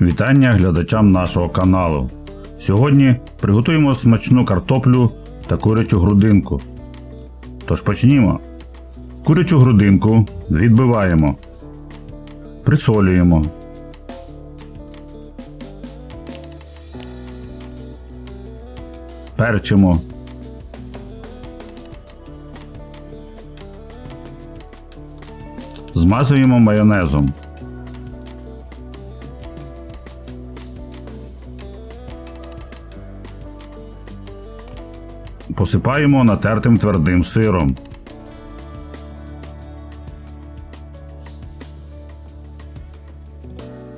Вітання глядачам нашого каналу. Сьогодні приготуємо смачну картоплю та курячу грудинку. Тож почнімо. Курячу грудинку відбиваємо, присолюємо. Перчимо. Змазуємо майонезом. Посипаємо натертим твердим сиром.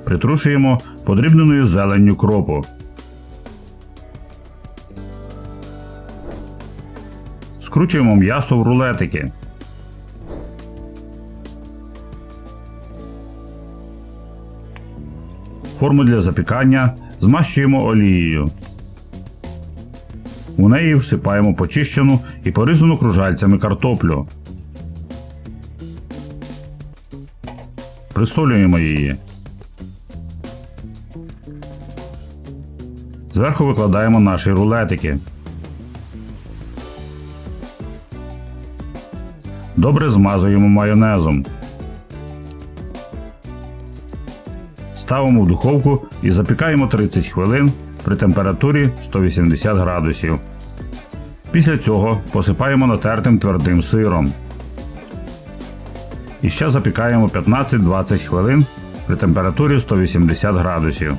Притрушуємо подрібненою зеленню кропу. Скручуємо м'ясо в рулетики. Форму для запікання змащуємо олією. У неї всипаємо почищену і порізану кружальцями картоплю. Присолюємо її. Зверху викладаємо наші рулетики. Добре змазуємо майонезом. Ставимо в духовку і запікаємо 30 хвилин при температурі 180 градусів. Після цього посипаємо натертим твердим сиром. І ще запікаємо 15-20 хвилин при температурі 180 градусів.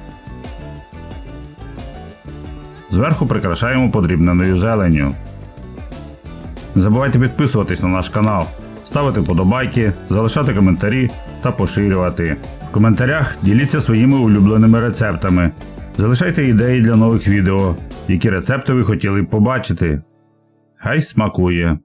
Зверху прикрашаємо подрібненою зеленню. Не забувайте підписуватись на наш канал, ставити вподобайки, залишати коментарі та поширювати. В коментарях діліться своїми улюбленими рецептами. Залишайте ідеї для нових відео, які рецепти ви хотіли б побачити. Хай смакує!